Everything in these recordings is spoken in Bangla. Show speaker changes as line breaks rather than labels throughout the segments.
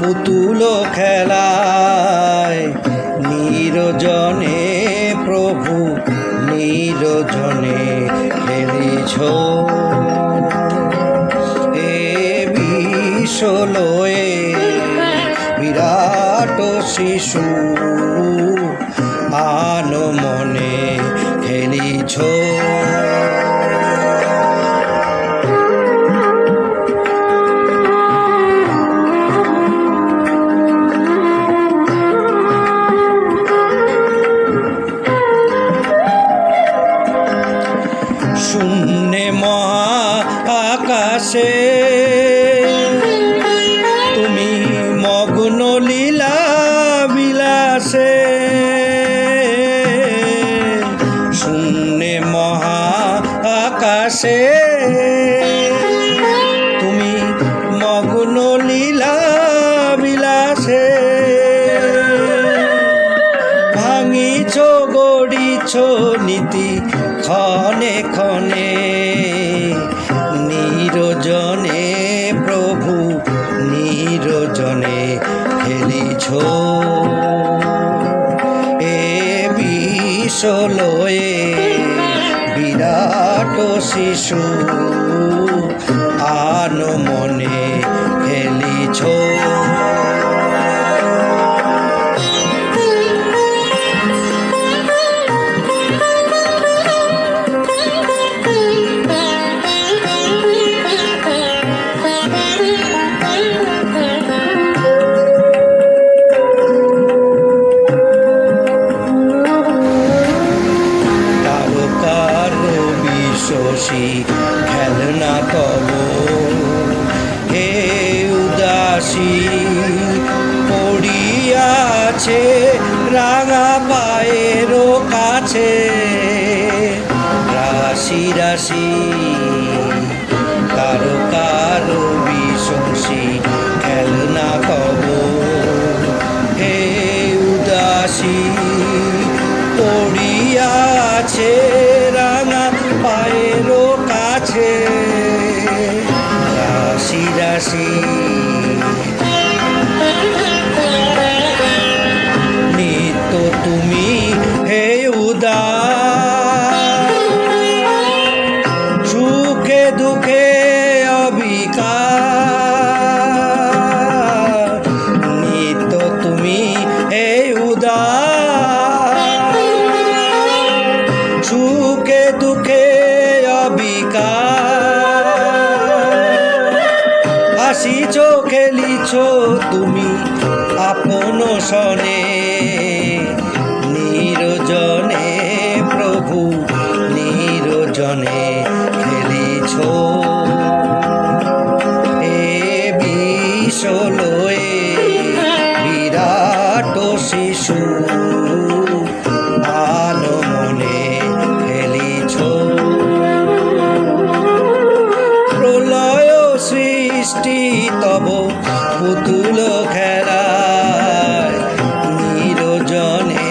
পুতুল খেলায়। নিরজনে প্রভু নিরজনে খেলিছ। এ বিশ্বলয়ে বিরাট শিশু আনো মনে খেলিছ। শূন্যে মহা আকাশে তুমি মগ্ন লীলা বিলাসে। শূন্যে মহা আকাশে তুমি মগ্ন লীলা নীতি ক্ষণে ক্ষণে নিরজনে প্রভু নিরজনে খেলিছ। এ বিষলয়ে বিরাট শিশু বিশ্বসী খেলনা তব হে উদাসী পড়িয়াছে রাঙা পায়ের কাছে। রাশি রাশি তারকার বিশ্বসী খেলনা তব হে উদাসী পড়িয়াছে রাশি খেলিছ তুমি আপন সনে নিরজনে প্রভু নিরজনে খেলিছ। এ বিষলয়ে বিরাট শিশু সৃষ্টি তব পুতুল খেলায়। নিরজনে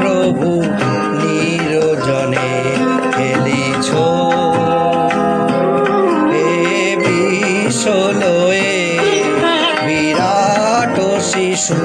প্রভু নিরজনে খেলিছ। এ বিশলয়ে বিরাট শিশু